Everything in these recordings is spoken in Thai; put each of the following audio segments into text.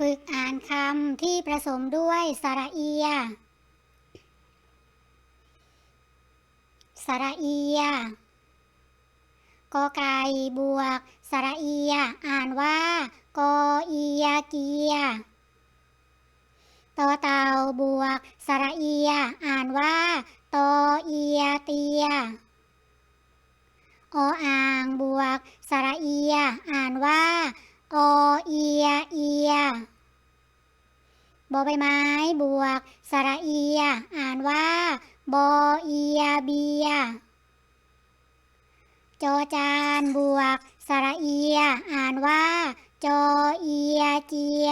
ฝึกอ่านคำที่ผสมด้วยสระเอีย สระเอีย กอไก่บวก สระเอีย อ่านว่ากอเอียเกียตอเต่าบวก สระเอีย อ่านว่าตอเอียเตียออ่างบวก สระเอีย อ่านว่า อเอีย เอียบอใบไม้บวก สระเอีย อ่านว่าบอเอียเบียจอจานบวก สระเอีย อ่านว่าจอเอียเจีย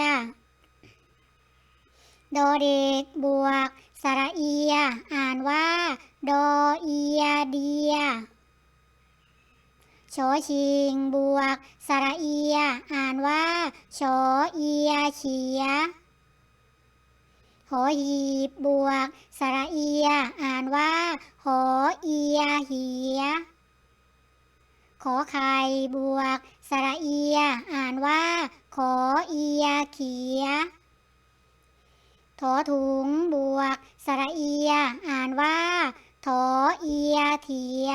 โดเด็กบวก สระเอีย อ่านว่าโดเอียเดีย ชอชิงบวก สระเอีย อ่านว่า ชอเอียเฉียหอหีบบวก สระเอีย อ่านว่า หอเอียเหียขอไข่บวก สระเอีย อ่านว่า ขอเอียเขียถอถุงบวก สระเอีย อ่านว่า ถอเอียเถีย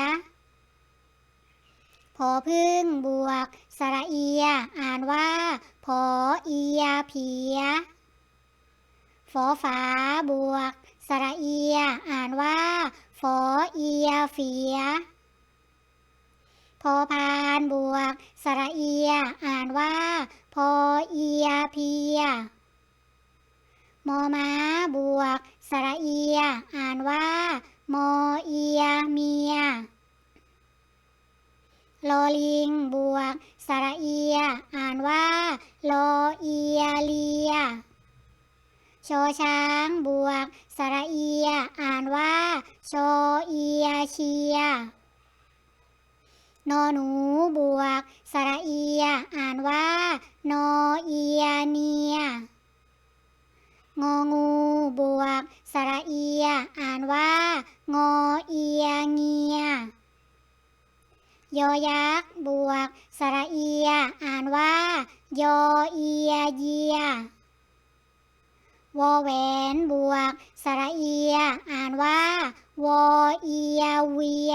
พอพึ่งบวก สระเอีย อ่านว่า พอเอียเพียฝอฝาบวก สระเอีย อ่านว่า ฝอเอียเฟียพอพานบวก สระเอีย อ่านว่า พอเอียเพียมอม้าบวก สระเอีย อ่านว่า มอเอียเมีย ลอลิงบวก สระเอีย อ่านว่าลอเอียเลียชอช้างบวก สระเอีย อ่านว่าชอเอียเชียนอหนูบวก สระเอีย อ่านว่านอเอียเนียงองูบวก สระเอีย อ่านว่างอเอียเงีย ยอยักษ์บวก สระเอีย อ่านว่า ยอเอียเยียวอแหวนบวก สระเอีย อ่านว่า วอเอียเวีย